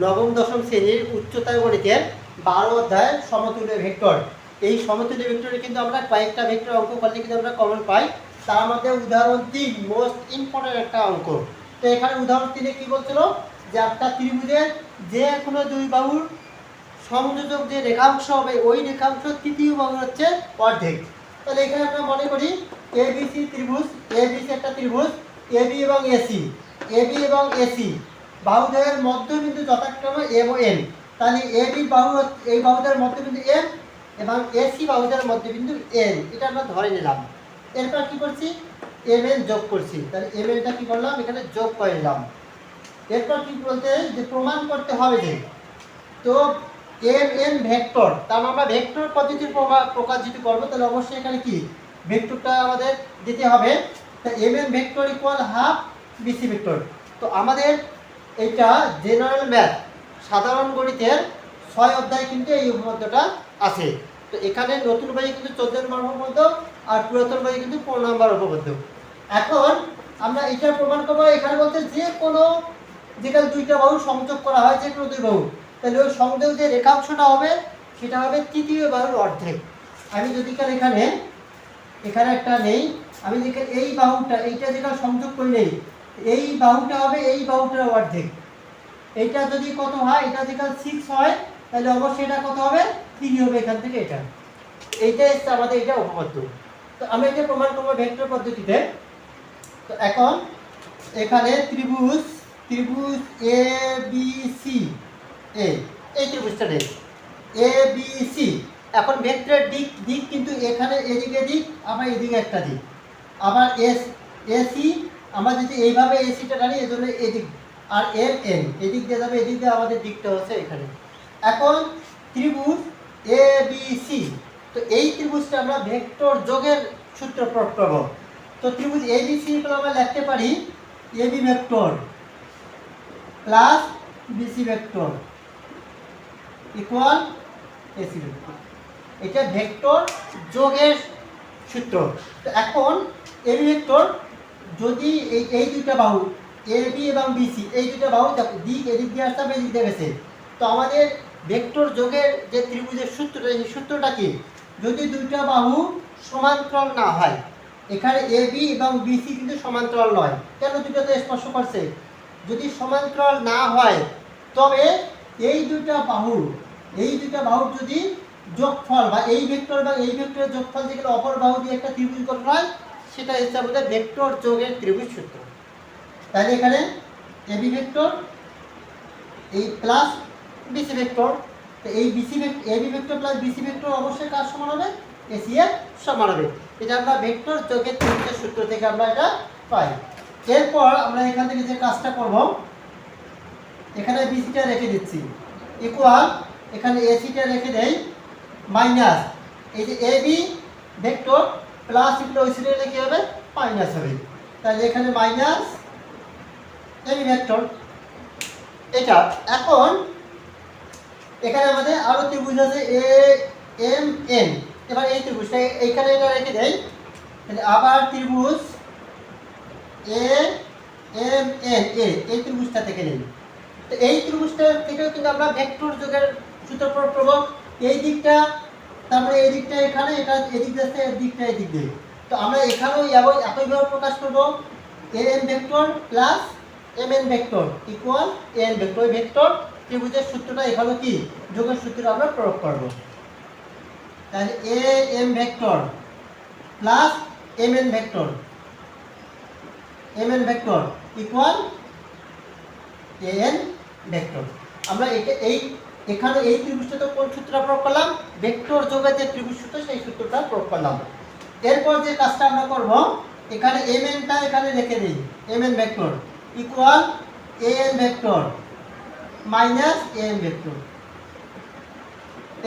নবম দশম শ্রেণির উচ্চতর গণিতের বারো অধ্যায় সমতুল্য ভেক্টর। এই সমতুল্য ভেক্টরে কিন্তু আমরা কয়েকটা ভেক্টর অঙ্ক করলে কিন্তু আমরা কমন পাই। তার মধ্যে উদাহরণ তিন মোস্ট ইম্পর্টেন্ট একটা অঙ্ক। তো এখানে উদাহরণ তিনে কি বলছিল? যে একটা ত্রিভুজের যে কোনো দুই বাহুর সংযোজক যে রেখাংশ হবে, ওই রেখাংশ তৃতীয় বাহু হচ্ছে অর্ধেক। তাহলে এখানে আমরা মনে করি এবিসি ত্রিভুজ এবিসি একটা ত্রিভুজ এবি এবং এসি এবি এবং এসি বাহুদের মধ্যবিন্দু যথাক্রমে এম ও এন। তাহলে এবি বাহু হচ্ছে- এই বাহুদের মধ্যবিন্দু এম এবং এসি বাহুদের মধ্যবিন্দু এন। এটা আমরা ধরে নিলাম। এরপর কি করছি? এম এন যোগ করছি। তাহলে এম এনটা কি করলাম? এখানে যোগ করে নিলাম। এরপর কি বলতে যে প্রমাণ করতে হবে যে, তো এম এন ভেক্টর, তার মানে আমরা ভেক্টর পদ্ধতির প্রকাশ যদি করব। তাহলে অবশ্যই এখানে কি? ভেক্টরটা আমাদের দিতে হবে। তা M N vector equal half BC vector. তো আমাদের এটা জেনারেল ম্যাথ। সাধারণ গণিতের ছয় অধ্যায় কিন্তু এই উপপাদ্যটা আছে। তো এখানে নতুন বইয়ে কিন্তু চোদ্দ নম্বর উপপাদ্য আর পুরাতন বইয়ে কিন্তু পনেরো নম্বর উপপাদ্য। এখন আমরা এটা প্রমাণ করব, এখানে বলতে যে কোনো যেখানে দুইটা বাহু সংযোগ করা হয়, যে কোনো দুই বাহু। তাহলে ওই সংযোগ যে রেখাংশটা হবে, সেটা হবে তৃতীয় বাহুর অর্ধেক। আমি যদি কাল এখানে এখানে একটা নেই, আমি যেখানে এই বাহুটা, এইটা যেখানে সংযোগ করে নেই এই বাহুটা হবে, এই বাহুটার অর্ধেক এটা যদি কত হয়, এটা যেখানে সিক্স হয়, তাহলে অবশ্যই এটা কত হবে? থ্রি হবে এখান থেকে এটা। এইটা এসছে আমাদের এটা উপপাদ্য। তো আমি এটা প্রমাণ করব ভেক্টর পদ্ধতিতে। তো এখন এখানে ত্রিভুজ ত্রিভুজ এ বি সি এ এই ত্রিভুজটা নেই। এ বি সি এখন ভেক্টরের দিক দিক কিন্তু এখানে এদিকে দিক, আবার এদিকে একটা দিক। আবার এস এসি আমরা যদি এইভাবে এসিটা টানি, এই জন্য এদিক আর এম এন এদিক দিয়ে যাবে, এদিক দিয়ে আমাদের দিকটা হচ্ছে এখানে। এখন ত্রিভুজ এ বি সি তো এই ত্রিভুজটা আমরা ভেক্টর যোগের সূত্র প্রয়োগ তো ত্রিভুজ এ বি সি আমরা লিখতে পারি A B vector plus BC vector equal AC vector. এটা ভেক্টর যোগের সূত্র। তো এখন এ বি ভেক্টর যদি এই এই দুইটা বাহু এ বি এবং বিসি এই দুইটা বাহু দিক এদিক দিয়ে আসতে হবে এদিক দিয়ে গেছে। তো আমাদের ভেক্টর যোগের যে ত্রিভুজের সূত্রটা এই সূত্রটা কি? যদি দুইটা বাহু সমান্তরাল না হয়, এখানে এ বি এবং বিসি কিন্তু সমান্তরাল নয়, কেন দুটোতে স্পর্শ করছে? যদি সমান্তরাল না হয়, তবে এই দুইটা বাহু, এই দুইটা বাহুর যদি যোগফল বা এই ভেক্টর বা এই ভেক্টরের যোগফল যেগুলো অপর বাহু দিয়ে একটা ত্রিভুজ গঠন হয় সেটা হচ্ছে আমাদের ভেক্টর যোগের ত্রিভুজ সূত্র। তাহলে এখানে এবি ভেক্টর, এই প্লাস বিসি ভেক্টর, তো এই BC vector AB vector plus BC vector অবশ্যই কার সমান হবে? এসি এর সমান হবে। এটা আমরা ভেক্টর যোগের ত্রিভুজের সূত্র থেকে আমরা এটা পাই। এরপর আমরা এখান থেকে যে কাজটা করব, এখানে বিসিটা রেখে দিচ্ছি। ইকুয়াল এখানে এসিটা রেখে দেই মাইনাস এই যে এ বি ভেক্টর প্লাস এগুলো ওই সাইডে কি হবে? মাইনাস হবে। তাহলে এখানে মাইনাস এ ভেক্টর এটা এখন এখানে আমাদের আরও ত্রিভুজ আছে এ এম এন এবার এই ত্রিভুজটা এইখানে এটা রেখে দেই। তাহলে আবার ত্রিভুজ এ এম এন এ এই ত্রিভুজটা থেকে নেই। তো এই ত্রিভুজটা থেকেও কিন্তু আমরা ভেক্টর যোগের সূত্র করব। এই দিকটা তারপরে এই দিকটা এখানে, এটা এদিক যাচ্ছে দিকটা এদিক দিয়ে। তো আমরা এখানেও একইভাবে প্রকাশ করব। A N vector plus M N vector equal N vector vector ত্রিভুজের সূত্রটা এখানে কি? যোগের সূত্র আমরা প্রয়োগ করব। তাহলে A M vector plus M N vector M N vector equal A N vector আমরা এটা এই এখানে এই ত্রিভুজটা কোন সূত্রটা প্রয়োগ করলাম? ভেক্টর যোগের যে ত্রিভুজ সূত্র, সেই সূত্রটা প্রয়োগ করলাম। এরপর যে কাজটা আমরা করব, এখানে এম এনটা এখানে লিখে দিই। M N vector equal A N vector minus A N vector.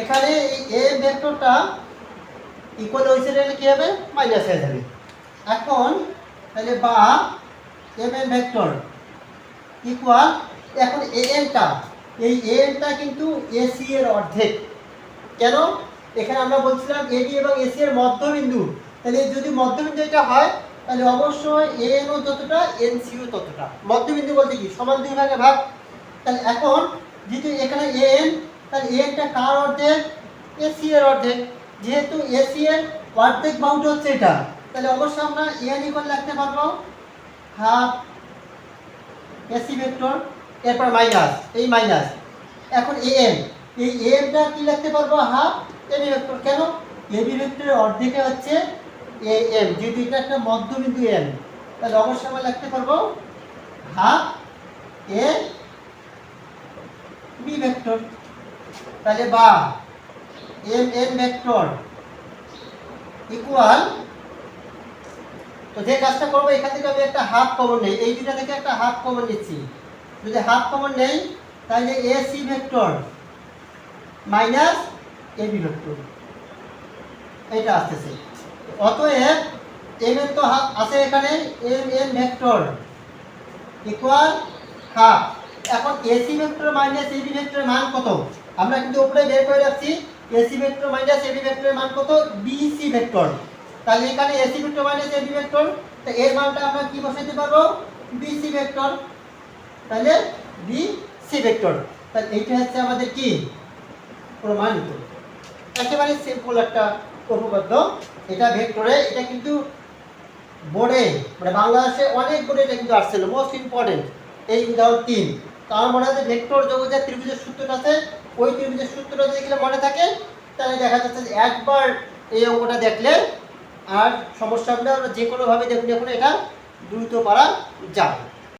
এখানে এই এ এন ভেক্টরটা ইকুয়াল ওই সাইডে কি হবে? মাইনাস হয়ে যাবে। এখন তাহলে বা এম এন ভেক্টর ইকুয়াল এখন এ এনটা এই এনটা কিন্তু এসি এর অর্ধেক। কেন? এখানে আমরা বলছিলাম এবি এবং এসি এর মধ্যবিন্দু। তাহলে যদি মধ্যবিন্দু এটা হয়, তাহলে অবশ্যই এ এনও যতটা এনসিও ততটা। মধ্যবিন্দু বলতে কি? সমান দুই ভাগে ভাগ। তাহলে এখন যেহেতু এখানে এন, তাহলে এনটা কার অর্ধেক? এসি এর অর্ধেক। যেহেতু এসি এর অর্ধেক বাউন্ড হচ্ছে এটা, তাহলে অবশ্যই আমরা এন ইকুয়াল লিখতে পারব। Half AC vector. এরপর মাইনাস, এই মাইনাস। এখন এ এম, এই এ এনটা কি লিখতে পারব? Half AB vector. কেন? এবি ভেক্টরের অর্ধেকে হচ্ছে এ এম, যেহেতু এটা একটা মধ্যবিন্দু এম। তাহলে অবশ্যই আমরা লিখতে পারব হাফ এ বি ভেক্টর। তাহলে বা, এম এম ভেক্টর ইকুয়াল তো যে কাজটা করব, এখান থেকে আমি একটা হাফ কমন নেই, এই দুটা থেকে একটা হাফ কমন নিচ্ছি। যদি হাফ কমন নেই, তাহলে A C vector minus A B vector এইটা আসতেছে। অতএব এম এন তো আছে এখানে M N vector equal half এখন এসি ভেক্টর মাইনাস এবি ভেক্টরের মান কত? আমরা কিন্তু উপরে বের করে রাখছি এসি ভেক্টর মাইনাস এবি ভেক্টরের মান কত? বিসি ভেক্টর তাহলে এখানে AC vector minus AB vector তো এর মানটা আমরা কি বসাইতে পারব? বিসি ভেক্টর তাহলে বি সি ভেক্টর তাহলে এইটা হচ্ছে আমাদের কি? প্রমাণিত। একেবারে সিম্পল একটা উপপাদ্য। এটা ভেক্টরে এটা কিন্তু বোর্ডে মানে বাংলাদেশে অনেক বোর্ডে এটা কিন্তু আসছিল মোস্ট ইম্পর্টেন্ট এই উদাহরণ তিন। তার মনে হয় ভেক্টর যোগজের ত্রিভুজের সূত্রটা আছে, ওই ত্রিভুজের সূত্রটা যদি মনে থাকে, তাহলে দেখা যাচ্ছে যে একবার এই অঙ্কটা দেখলে আর সমস্যাগুলো আমরা যে কোনোভাবে দেখুন এখন এটা দ্রুত পারা যায়।